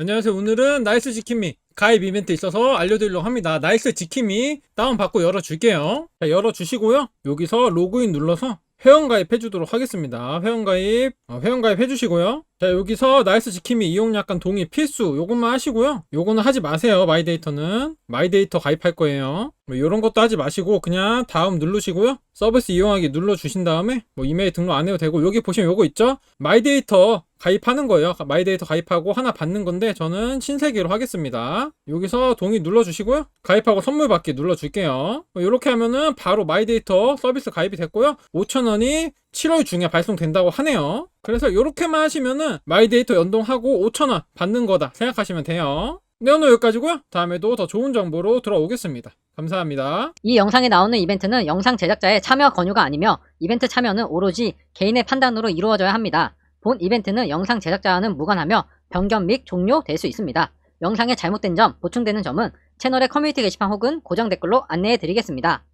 안녕하세요. 오늘은 나이스 지킴이 가입 이벤트 있어서 알려드리려고 합니다. 나이스 지킴이 다운받고 열어줄게요. 자, 열어주시고요. 여기서 로그인 눌러서 회원가입 해주도록 하겠습니다. 회원가입, 어, 회원가입 해주시고요. 자, 여기서 나이스 지킴이 이용 약관 동의 필수 요것만 하시고요. 요거는 하지 마세요. 마이데이터는. 마이데이터 가입할 거예요. 뭐 이런 것도 하지 마시고 그냥 다음 누르시고요. 서비스 이용하기 눌러주신 다음에 뭐 이메일 등록 안 해도 되고 여기 보시면 요거 있죠? 마이데이터 가입하는 거예요. 마이데이터 가입하고 하나 받는 건데 저는 신세계로 하겠습니다. 여기서 동의 눌러주시고요. 가입하고 선물 받기 눌러줄게요. 이렇게 하면은 바로 마이데이터 서비스 가입이 됐고요. 5,000원이 7월 중에 발송된다고 하네요. 그래서 이렇게만 하시면은 마이데이터 연동하고 5,000원 받는 거다 생각하시면 돼요. 네, 오늘 여기까지고요. 다음에도 더 좋은 정보로 돌아오겠습니다. 감사합니다. 이 영상에 나오는 이벤트는 영상 제작자의 참여 권유가 아니며 이벤트 참여는 오로지 개인의 판단으로 이루어져야 합니다. 본 이벤트는 영상 제작자와는 무관하며 변경 및 종료될 수 있습니다. 영상에 잘못된 점, 보충되는 점은 채널의 커뮤니티 게시판 혹은 고정 댓글로 안내해 드리겠습니다.